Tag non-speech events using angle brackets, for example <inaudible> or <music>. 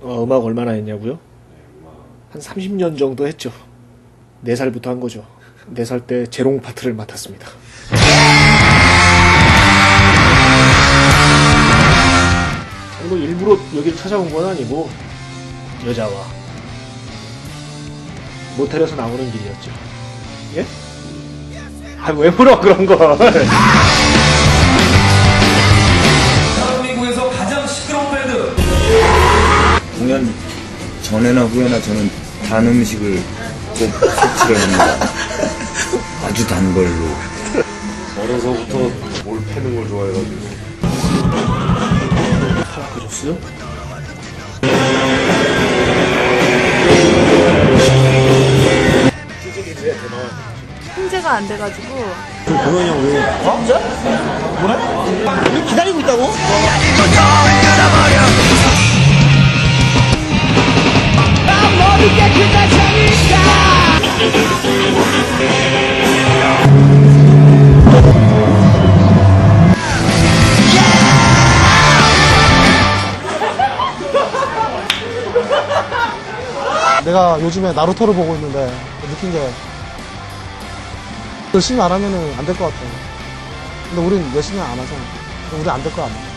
어, 음악 얼마나 했냐고요? 한 30년 정도 했죠. 4살부터 한 거죠. 4살 때 제롱 파트를 맡았습니다. 뭐 일부러 여기를 찾아온 건 아니고 여자와 모텔에서 나오는 길이었죠. 예? 아, 왜 물어 그런 걸? 공연 전에나 후에나 저는 단 음식을 꼭 섭취를 합니다. 아주 단 걸로. 어려서부터 뭘 패는 걸 좋아해가지고 파라크 주스? 통제가 안 돼가지고 기다리고 있다고? <laughs> 내가 요즘에 나루토를 보고 있는데 느낀 게 열심히 안 하면 안될 것 같아. 근데 우린 열심히 안 하잖아. 우린 안될 거 아니야.